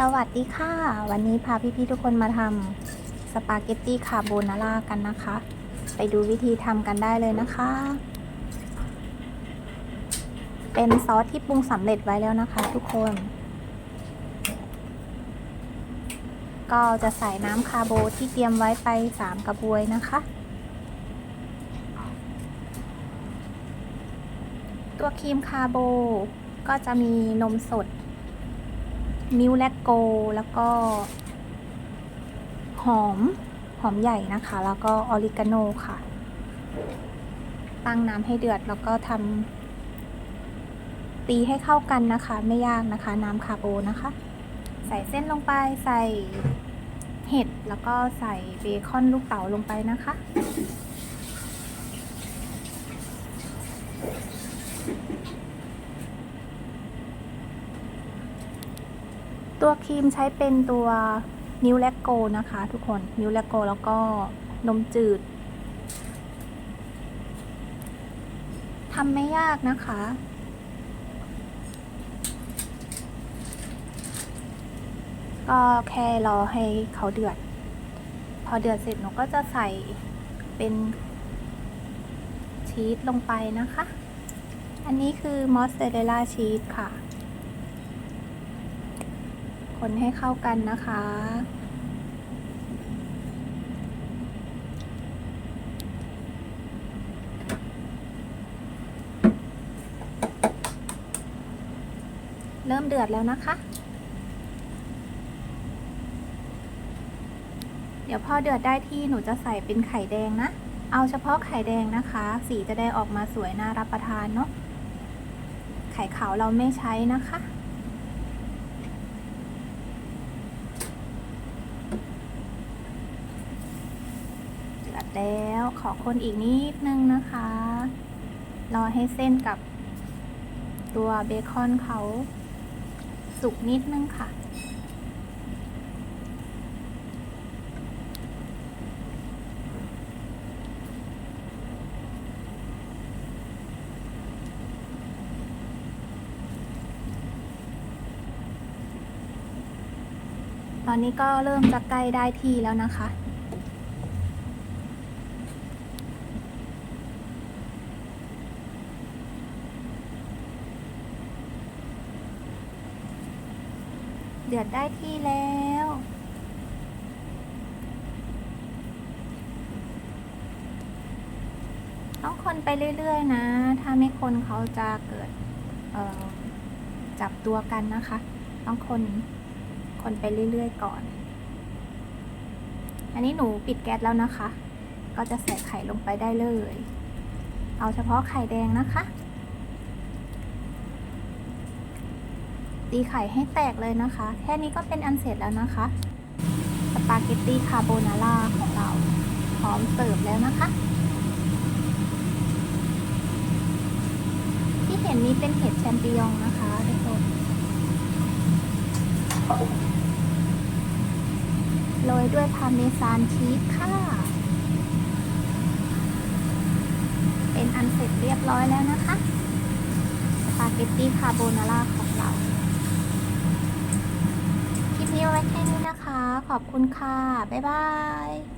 สวัสดีค่ะ วันนี้พาพี่ๆทุกคนมาทำสปาเกตตี้คาโบนาร่ากันนะคะ ไปดูวิธีทำกันได้เลยนะคะ เป็นซอสที่ปรุงสำเร็จไว้แล้วนะคะทุกคน ก็จะใส่น้ำคาโบที่เตรียมไว้ไป 3 กระบวยนะคะ ตัวครีมคาโบก็จะมีนมสด มิลค์แลคโก แล้วก็ หอม หอมใหญ่นะคะ แล้วก็ออริกาโนค่ะ ตั้งน้ำให้เดือดแล้วก็ทำตีให้เข้ากันนะคะ ไม่ยากนะคะ น้ำคาโบนะคะ ใส่เส้นลงไปใส่เห็ดแล้วก็ใส่เบคอนลูกเต๋าลงไปนะคะ ตัวครีมใช้เป็นตัวมิวแลกโกนะคะ ทุกคนมิวแลกโกแล้วก็นมจืดทำไม่ยากนะคะ ก็แค่รอให้เขาเดือด พอเดือดเสร็จหนูก็จะใส่เป็นชีสลงไปนะคะ อันนี้คือมอสซาเรลล่าชีสค่ะ คนให้เข้ากันนะคะ เริ่มเดือดแล้วนะคะ เดี๋ยวพอเดือดได้ที่หนูจะใส่เป็นไข่แดงนะ เอาเฉพาะไข่แดงนะคะ สีจะได้ออกมาสวยน่ารับประทานเนาะ ไข่ขาวเราไม่ใช้นะคะ เดือด แล้วขอคนอีกนิดนึงนะคะ รอให้เส้นกับตัวเบคอนเขาสุกนิดนึงค่ะ ตอนนี้ก็เริ่มจะใกล้ได้ที่แล้วนะคะ เดือดได้ที่แล้ว ต้องคนไปเรื่อยๆนะ ถ้าไม่คนเขาจะเกิดจับตัวกันนะคะ ต้องคนคนไปเรื่อยๆก่อน อันนี้หนูปิดแก๊สแล้วนะคะ ก็จะใส่ไข่ลงไปได้เลย เอาเฉพาะไข่แดงนะคะ ตีไข่ให้แตกเลยนะคะ แค่นี้ก็เป็นอันเสร็จแล้วนะคะ สปาเกตตีคาโบนาร่าของเราพร้อมเสิร์ฟแล้วนะคะ ที่เห็นนี้เป็นเห็ดแชมปิญองนะคะทุกคนโรยด้วยพาเมซานชีสค่ะ เป็นอันเสร็จเรียบร้อยแล้วนะคะ สปาเกตตีคาโบนาร่าของเรา คลิปนี้เอาไว้แค่นี้นะคะ ขอบคุณค่ะ บ๊ายบาย